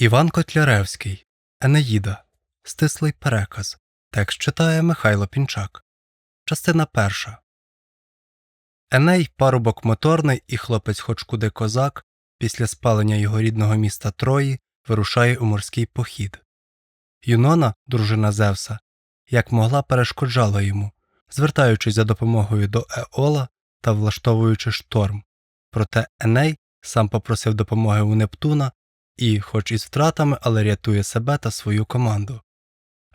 Іван Котляревський Енеїда. Стислий переказ. Текст читає Михайло Пінчак. Частина перша. Еней, парубок моторний і хлопець хоч куди козак, після спалення його рідного міста Трої, вирушає у морський похід. Юнона, дружина Зевса, як могла перешкоджала йому, звертаючись за допомогою до Еола та влаштовуючи шторм. Проте Еней сам попросив допомоги у Нептуна і, хоч із втратами, але рятує себе та свою команду.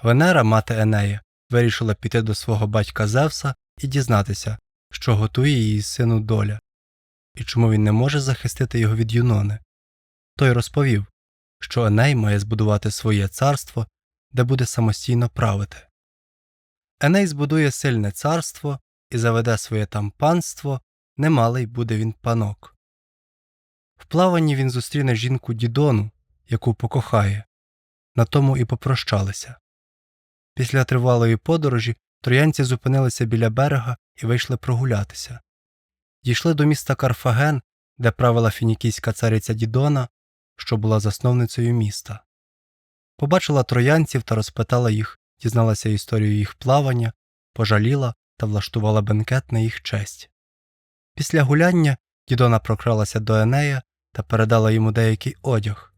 Венера, мати Енея, вирішила піти до свого батька Зевса і дізнатися, що готує її сину доля, і чому він не може захистити його від Юнони. Той розповів, що Еней має збудувати своє царство, де буде самостійно правити. Еней збудує сильне царство і заведе своє там панство, немалий буде він панок. В плаванні він зустріне жінку Дідону, яку покохає. На тому і попрощалися. Після тривалої подорожі троянці зупинилися біля берега і вийшли прогулятися. Дійшли до міста Карфаген, де правила фінікійська цариця Дідона, що була засновницею міста. Побачила троянців та розпитала їх, дізналася історію їх плавання, пожаліла та влаштувала бенкет на їх честь. Після гуляння Дідона прокралася до Енея та передала йому деякий одяг.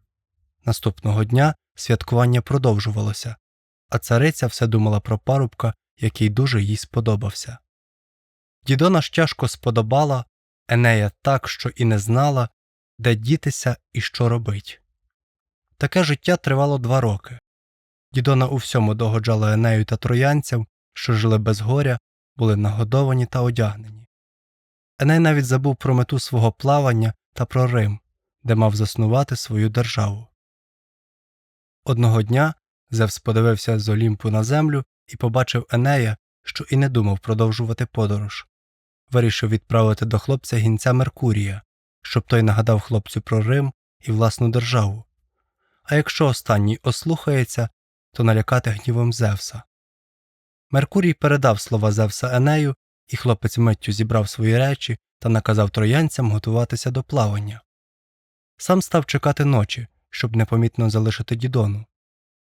Наступного дня святкування продовжувалося, а цариця все думала про парубка, який дуже їй сподобався. Дідона ж тяжко сподобала Енея так, що і не знала, де дітися і що робить. Таке життя тривало два роки. Дідона у всьому догоджала Енею та троянцям, що жили без горя, були нагодовані та одягнені. Еней навіть забув про мету свого плавання та про Рим, де мав заснувати свою державу. Одного дня Зевс подивився з Олімпу на землю і побачив Енея, що і не думав продовжувати подорож. Вирішив відправити до хлопця гінця Меркурія, щоб той нагадав хлопцю про Рим і власну державу. А якщо останній ослухається, то налякати гнівом Зевса. Меркурій передав слова Зевса Енею, і хлопець миттю зібрав свої речі та наказав троянцям готуватися до плавання. Сам став чекати ночі, щоб непомітно залишити дідону.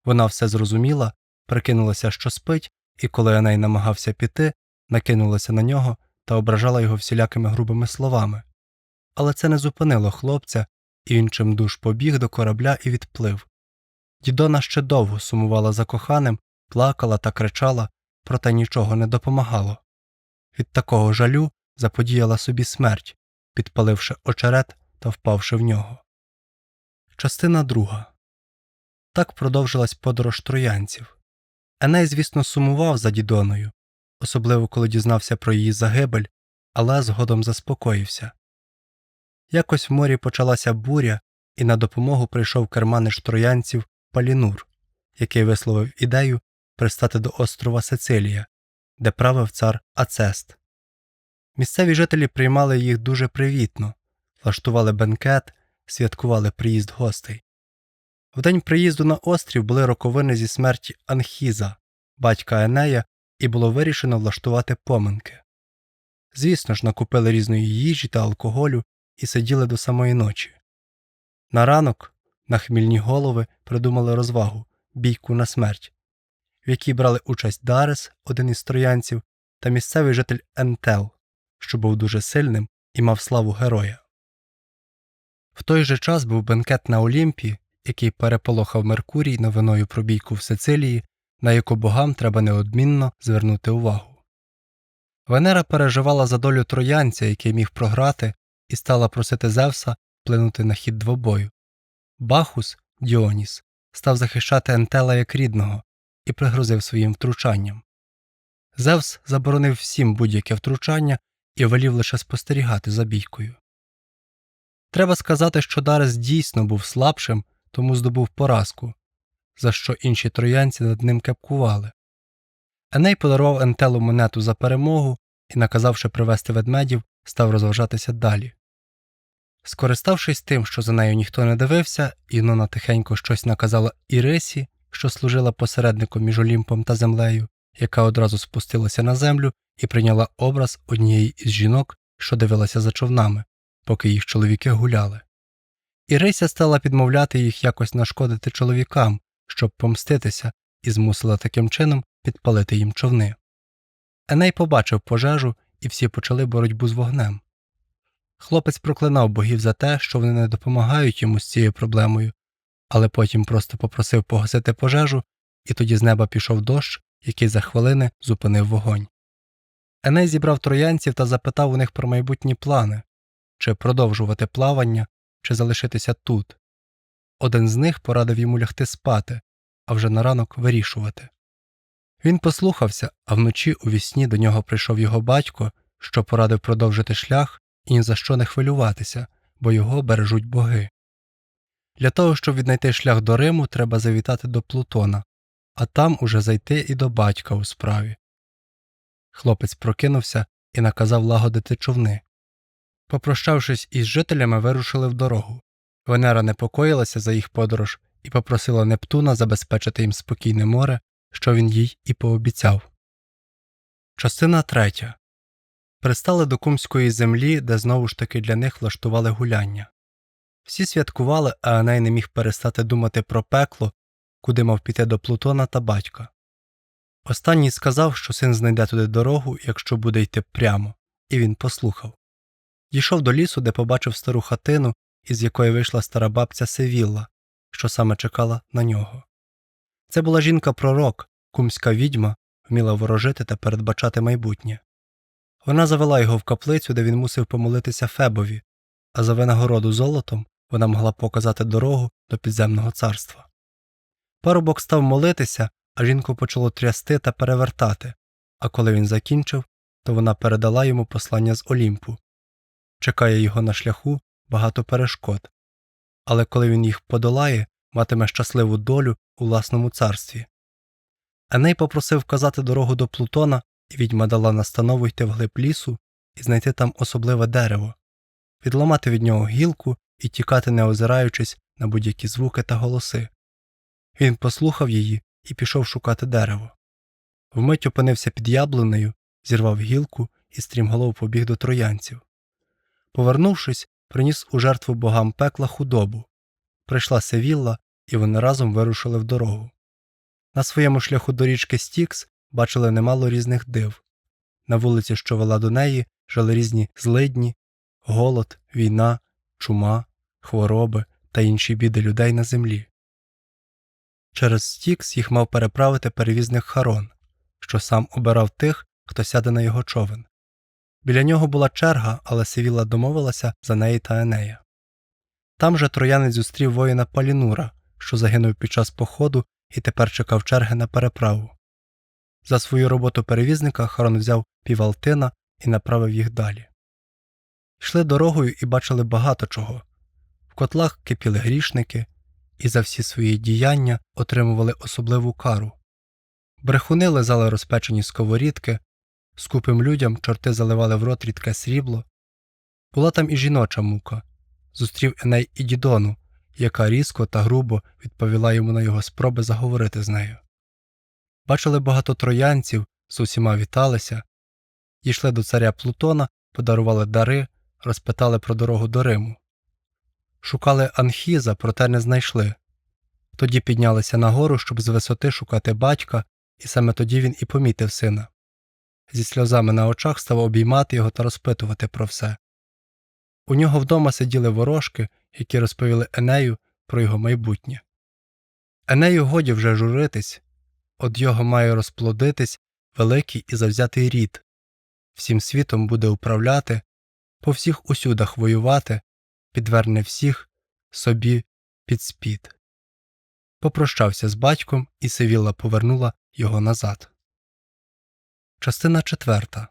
Вона все зрозуміла, прикинулася, що спить, і коли Еней намагався піти, накинулася на нього та ображала його всілякими грубими словами. Але це не зупинило хлопця, і він чимдуж побіг до корабля і відплив. Дідона ще довго сумувала за коханим, плакала та кричала, проте нічого не допомагало. Від такого жалю заподіяла собі смерть, підпаливши очерет та впавши в нього. Частина друга так продовжилась подорож троянців. Еней, звісно, сумував за дідоною, особливо коли дізнався про її загибель, але згодом заспокоївся. Якось в морі почалася буря, і на допомогу прийшов керманиш троянців Палінур, який висловив ідею пристати до острова Сицилія, де правив цар Ацест. Місцеві жителі приймали їх дуже привітно, влаштували бенкет, святкували приїзд гостей. В день приїзду на острів були роковини зі смерті Анхіза, батька Енея, і було вирішено влаштувати поминки. Звісно ж, накупили різної їжі та алкоголю і сиділи до самої ночі. На ранок на хмільні голови придумали розвагу бійку на смерть, в якій брали участь Дарес, один із троянців, та місцевий житель Ентел, що був дуже сильним і мав славу героя. В той же час був бенкет на Олімпі, який переполохав Меркурій новиною про бійку в Сицилії, на яку богам треба неодмінно звернути увагу. Венера переживала за долю троянця, який міг програти, і стала просити Зевса вплинути на хід двобою. Бахус, Діоніс, став захищати Ентела як рідного і пригрозив своїм втручанням. Зевс заборонив всім будь-яке втручання і велів лише спостерігати за бійкою. Треба сказати, що Дарес дійсно був слабшим, тому здобув поразку, за що інші троянці над ним кепкували. Еней подарував Ентелу монету за перемогу і, наказавши привезти ведмедів, став розважатися далі. Скориставшись тим, що за нею ніхто не дивився, Інона тихенько щось наказала Ірисі, що служила посередником між Олімпом та землею, яка одразу спустилася на землю і прийняла образ однієї із жінок, що дивилася за човнами, поки їх чоловіки гуляли. І Рися стала підмовляти їх якось нашкодити чоловікам, щоб помститися, і змусила таким чином підпалити їм човни. Еней побачив пожежу, і всі почали боротьбу з вогнем. Хлопець проклинав богів за те, що вони не допомагають йому з цією проблемою, але потім просто попросив погасити пожежу, і тоді з неба пішов дощ, який за хвилини зупинив вогонь. Еней зібрав троянців та запитав у них про майбутні плани чи продовжувати плавання, чи залишитися тут. Один з них порадив йому лягти спати, а вже на ранок вирішувати. Він послухався, а вночі у вісні до нього прийшов його батько, що порадив продовжити шлях і ні за що не хвилюватися, бо його бережуть боги. Для того, щоб віднайти шлях до Риму, треба завітати до Плутона, а там уже зайти і до батька у справі. Хлопець прокинувся і наказав лагодити човни. Попрощавшись із жителями, вирушили в дорогу. Венера непокоїлася за їх подорож і попросила Нептуна забезпечити їм спокійне море, що він їй і пообіцяв. Частина третя. Пристали до кумської землі, де знову ж таки для них влаштували гуляння. Всі святкували, а Еней не міг перестати думати про пекло, куди мав піти до Плутона та батька. Останній сказав, що син знайде туди дорогу, якщо буде йти прямо, і він послухав. Дійшов до лісу, де побачив стару хатину, із якої вийшла стара бабця Севілла, що саме чекала на нього. Це була жінка пророк, кумська відьма, вміла ворожити та передбачати майбутнє. Вона завела його в каплицю, де він мусив помолитися Фебові, а за винагороду золотом вона могла показати дорогу до підземного царства. Парубок став молитися, а жінку почало трясти та перевертати, а коли він закінчив, то вона передала йому послання з Олімпу. Чекає його на шляху багато перешкод, але коли він їх подолає, матиме щасливу долю у власному царстві. Еней попросив вказати дорогу до Плутона, і відьма дала настанову йти вглиб лісу і знайти там особливе дерево, відламати від нього гілку і тікати, не озираючись на будь-які звуки та голоси. Він послухав її і пішов шукати дерево. Вмить опинився під яблунею, зірвав гілку і стрімголов побіг до троянців. Повернувшись, приніс у жертву богам пекла худобу. Прийшла Севілла, і вони разом вирушили в дорогу. На своєму шляху до річки Стікс бачили немало різних див. На вулиці, що вела до неї, жили різні злидні, голод, війна, чума, хвороби та інші біди людей на землі. Через Стікс їх мав переправити перевізник Харон, що сам обирав тих, хто сяде на його човен. Біля нього була черга, але Севіла домовилася за неї та Енея. Там же троянець зустрів воїна Палінура, що загинув під час походу і тепер чекав черги на переправу. За свою роботу перевізника Харон взяв півалтина і направив їх далі. Йшли дорогою і бачили багато чого. Котлах кипіли грішники і за всі свої діяння отримували особливу кару. Брехуни лизали розпечені сковорідки, скупим людям чорти заливали в рот рідке срібло. Була там і жіноча мука. Зустрів Еней і Дідону, яка різко та грубо відповіла йому на його спроби заговорити з нею. Бачили багато троянців, з усіма віталися, дійшли до царя Плутона, подарували дари, розпитали про дорогу до Риму. Шукали Анхіза, проте не знайшли. Тоді піднялися нагору, щоб з висоти шукати батька, і саме тоді він і помітив сина. Зі сльозами на очах став обіймати його та розпитувати про все. У нього вдома сиділи ворожки, які розповіли Енею про його майбутнє. Енею годі вже журитись, од його має розплодитись великий і завзятий рід, всім світом буде управляти, по всіх усюдах воювати, підверне всіх собі під спід. Попрощався з батьком, і Севілла повернула його назад. Частина четверта.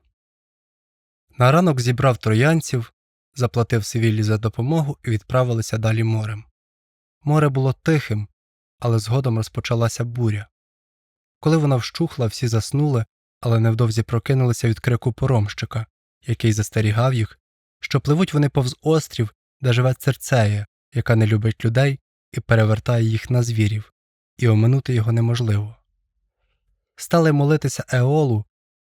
На ранок зібрав троянців, заплатив Севіллі за допомогу і відправилися далі морем. Море було тихим, але згодом розпочалася буря. Коли вона вщухла, всі заснули, але невдовзі прокинулися від крику поромщика, який застерігав їх, що пливуть вони повз острів, де живе церцея, яка не любить людей і перевертає їх на звірів, і оминути його неможливо. Стали молитися Еолу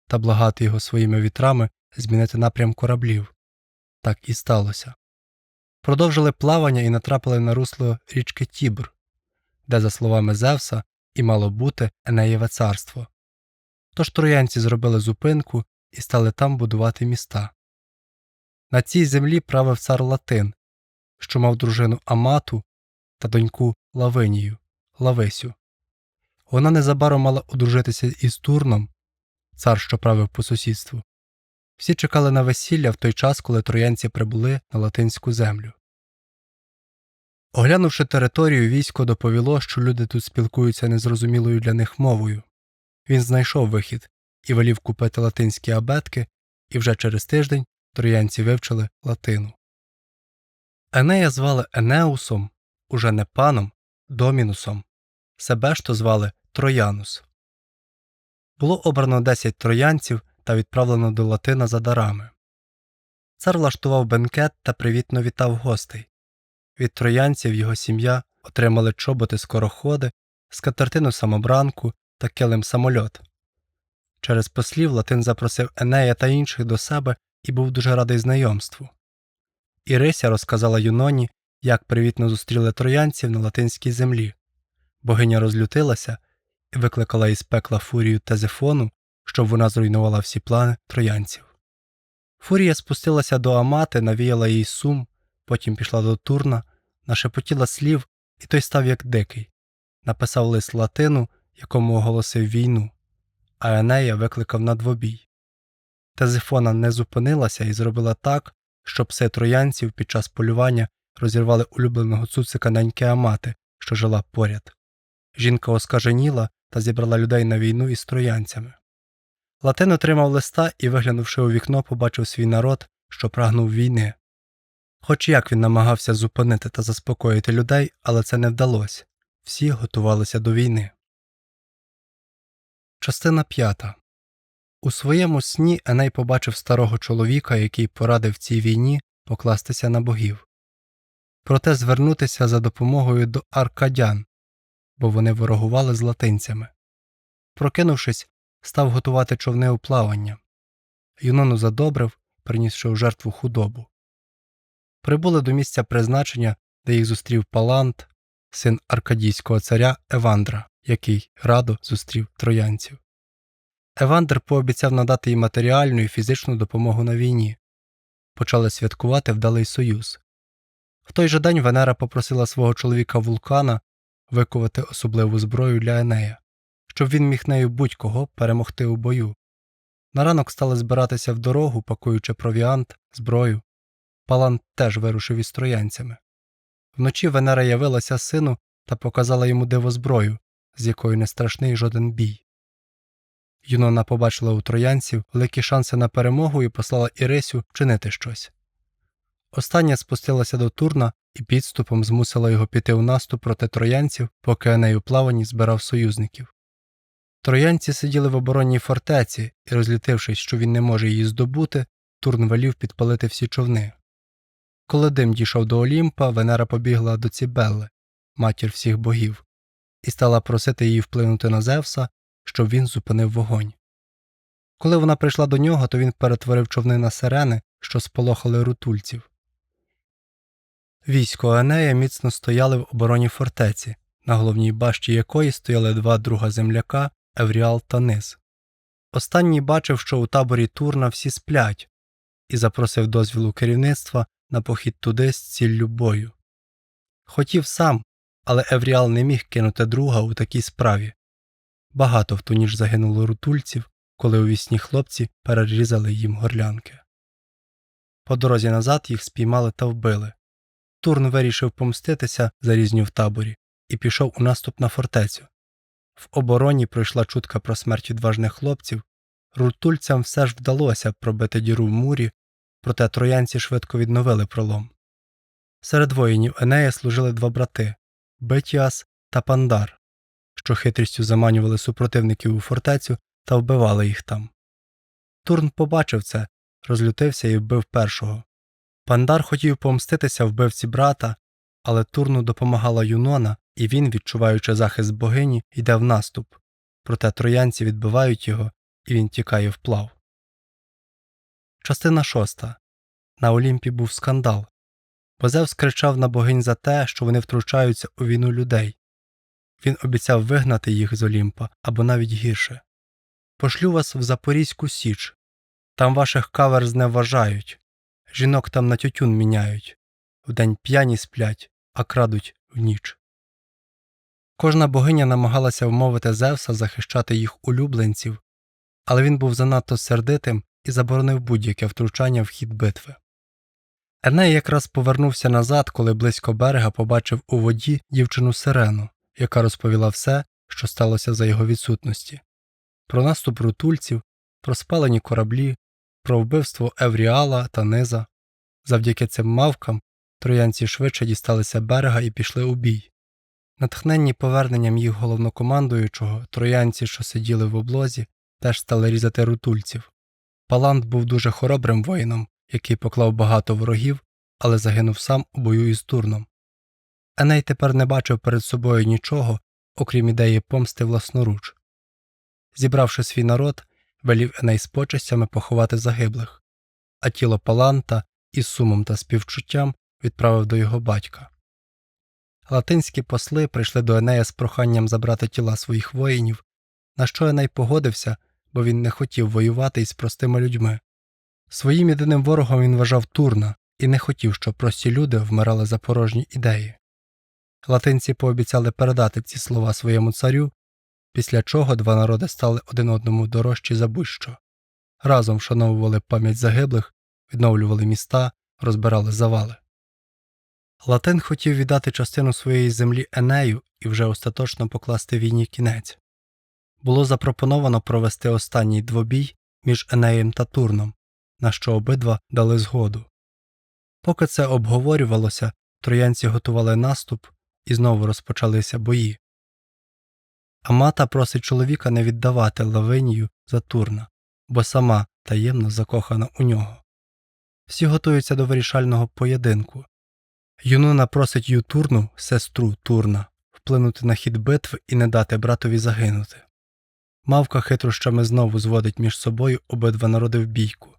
та благати його своїми вітрами змінити напрям кораблів. Так і сталося. Продовжили плавання і натрапили на русло річки Тібр, де, за словами Зевса, і мало бути Енеєве царство. Тож троянці зробили зупинку і стали там будувати міста. На цій землі правив цар Латин, що мав дружину Амату та доньку Лавинію, Лависю. Вона незабаром мала одружитися із Турном, цар, що правив по сусідству. Всі чекали на весілля в той час, коли троянці прибули на латинську землю. Оглянувши територію, військо доповіло, що люди тут спілкуються незрозумілою для них мовою. Він знайшов вихід і велів купити латинські абетки, і вже через тиждень троянці вивчили латину. Енея звали Енеусом, уже не паном, домінусом, себе ж то звали Троянус. Було обрано 10 троянців та відправлено до Латина за дарами. Цар влаштував бенкет та привітно вітав гостей. Від троянців його сім'я отримали чоботи скороходи, скатертину самобранку та килим самольот. Через послів Латин запросив Енея та інших до себе і був дуже радий знайомству. Ірися розказала Юноні, як привітно зустріли троянців на латинській землі. Богиня розлютилася і викликала із пекла фурію Тезефону, щоб вона зруйнувала всі плани троянців. Фурія спустилася до Амати, навіяла їй сум, потім пішла до Турна, нашепотіла слів, і той став як дикий. Написав лист латину, якому оголосив війну, а Енея викликав на двобій. Тезифона не зупинилася і зробила так, щоб пси троянців під час полювання розірвали улюбленого цуцика неньки Амати, що жила поряд. Жінка оскаженіла та зібрала людей на війну із троянцями. Латин отримав листа і, виглянувши у вікно, побачив свій народ, що прагнув війни. Хоч як він намагався зупинити та заспокоїти людей, але це не вдалося всі готувалися до війни. Частина п'ята у своєму сні Еней побачив старого чоловіка, який порадив цій війні покластися на богів, проте звернутися за допомогою до аркадян, бо вони ворогували з латинцями. Прокинувшись, став готувати човни у плавання. Юнону задобрив, принісши у жертву худобу. Прибули до місця призначення, де їх зустрів Палант, син аркадійського царя Евандра, який радо зустрів троянців. Евандр пообіцяв надати їм матеріальну і фізичну допомогу на війні. Почали святкувати вдалий союз. В той же день Венера попросила свого чоловіка вулкана викувати особливу зброю для Енея, щоб він міг нею будь-кого перемогти у бою. На ранок стали збиратися в дорогу, пакуючи провіант, зброю. Палант теж вирушив із троянцями. Вночі Венера явилася сину та показала йому дивозброю, з якою не страшний жоден бій. Юнона побачила у троянців великі шанси на перемогу і послала Ірисю вчинити щось. Остання спустилася до Турна і підступом змусила його піти у наступ проти троянців, поки Еней у плаванні збирав союзників. Троянці сиділи в оборонній фортеці і, розлютившись, що він не може її здобути, Турн велів підпалити всі човни. Коли дим дійшов до Олімпа, Венера побігла до Цібелли, матір всіх богів, і стала просити її вплинути на Зевса, щоб він зупинив вогонь. Коли вона прийшла до нього, то він перетворив човни на сирени, що сполохали рутульців. Військо Енея міцно стояли в обороні фортеці, на головній башті якої стояли два друга земляка Евріал та Низ. Останній бачив, що у таборі Турна всі сплять, і запросив дозвілу керівництва на похід туди з ціллю бою. Хотів сам, але Евріал не міг кинути друга у такій справі. Багато в ту ніч загинуло рутульців, коли у вісні хлопці перерізали їм горлянки. По дорозі назад їх спіймали та вбили. Турн вирішив помститися за різню в таборі і пішов у наступ на фортецю. В обороні пройшла чутка про смерть відважних хлопців. Рутульцям все ж вдалося пробити діру в мурі, проте троянці швидко відновили пролом. Серед воїнів Енея служили два брати Бетіас та Пандар, що хитрістю заманювали супротивників у фортецю та вбивали їх там. Турн побачив це, розлютився і вбив першого. Пандар хотів помститися вбивці брата, але Турну допомагала Юнона, і він, відчуваючи захист богині, йде в наступ. Проте троянці відбивають його, і він тікає вплав. Частина шоста. На Олімпі був скандал. бо Зевс кричав на богинь за те, що вони втручаються у війну людей. Він обіцяв вигнати їх з Олімпа або навіть гірше. Пошлю вас в Запорізьку Січ. Там ваших кавер зневажають, жінок там на тютюн міняють, вдень п'яні сплять, а крадуть в ніч. Кожна богиня намагалася вмовити Зевса захищати їх улюбленців, але він був занадто сердитим і заборонив будь-яке втручання в хід битви. Еней якраз повернувся назад, коли близько берега побачив у воді дівчину сирену, яка розповіла все, що сталося за його відсутності про наступ рутульців, про спалені кораблі, про вбивство Евріала та Низа. Завдяки цим мавкам троянці швидше дісталися берега і пішли у бій. Натхненні поверненням їх головнокомандуючого, троянці, що сиділи в облозі, теж стали різати рутульців. Палант був дуже хоробрим воїном, який поклав багато ворогів, але загинув сам у бою із Турном. Еней тепер не бачив перед собою нічого, окрім ідеї помсти власноруч. Зібравши свій народ, велів Еней з почестями поховати загиблих, а тіло Паланта із сумом та співчуттям відправив до його батька. Латинські посли прийшли до Енея з проханням забрати тіла своїх воїнів, на що Еней погодився, бо він не хотів воювати із простими людьми. Своїм єдиним ворогом він вважав Турна і не хотів, щоб прості люди вмирали за порожні ідеї. Латинці пообіцяли передати ці слова своєму царю, після чого два народи стали один одному дорожчі за будь-що. Разом вшановували пам'ять загиблих, відновлювали міста, розбирали завали. Латин хотів віддати частину своєї землі Енею і вже остаточно покласти війні кінець. Було запропоновано провести останній двобій між Енеєм та Турном, на що обидва дали згоду. Поки це обговорювалося, троянці готували наступ і знову розпочалися бої. Амата просить чоловіка не віддавати Лавинію за Турна, бо сама таємно закохана у нього. Всі готуються до вирішального поєдинку. Юнона просить Ютурну, сестру Турна, вплинути на хід битви і не дати братові загинути. Мавка хитрощами знову зводить між собою обидва народи в бійку.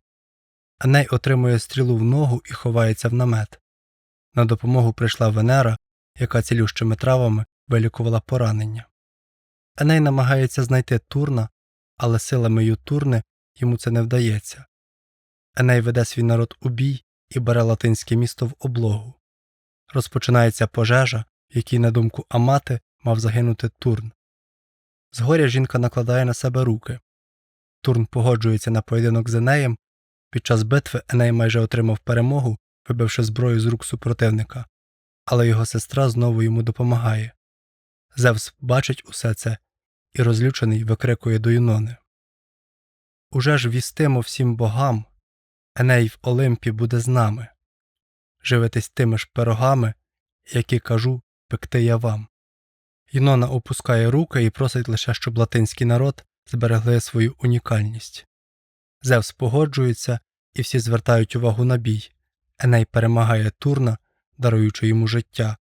Еней отримує стрілу в ногу і ховається в намет. На допомогу прийшла Венера, яка цілющими травами вилікувала поранення. Еней намагається знайти Турна, але силами Ютурни йому це не вдається. Еней веде свій народ у бій і бере латинське місто в облогу. Розпочинається пожежа, в якій, на думку Амати, мав загинути Турн. Згоря жінка накладає на себе руки. Турн погоджується на поєдинок з Енеєм. Під час битви Еней майже отримав перемогу, вибивши зброю з рук супротивника, але його сестра знову йому допомагає. Зевс бачить усе це і розлючений викрикує до Юнони. Уже ж вістимо всім богам, Еней в Олимпі буде з нами. Живитесь тими ж пирогами, які кажу, пекти я вам. Юнона опускає руки і просить лише, щоб латинський народ зберегли свою унікальність. Зевс погоджується, і всі звертають увагу на бій. Еней перемагає Турна, даруючи йому життя,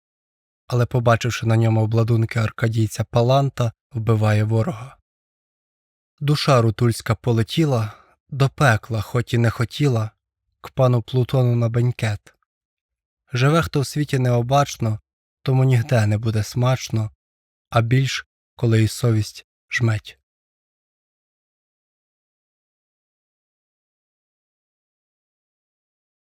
але, побачивши на ньому обладунки аркадійця Паланта, вбиває ворога. Душа рутульська полетіла до пекла, хоч і не хотіла, к пану Плутону на бенкет. Живе хто в світі необачно, тому нігде не буде смачно, а більш, коли і совість жметь.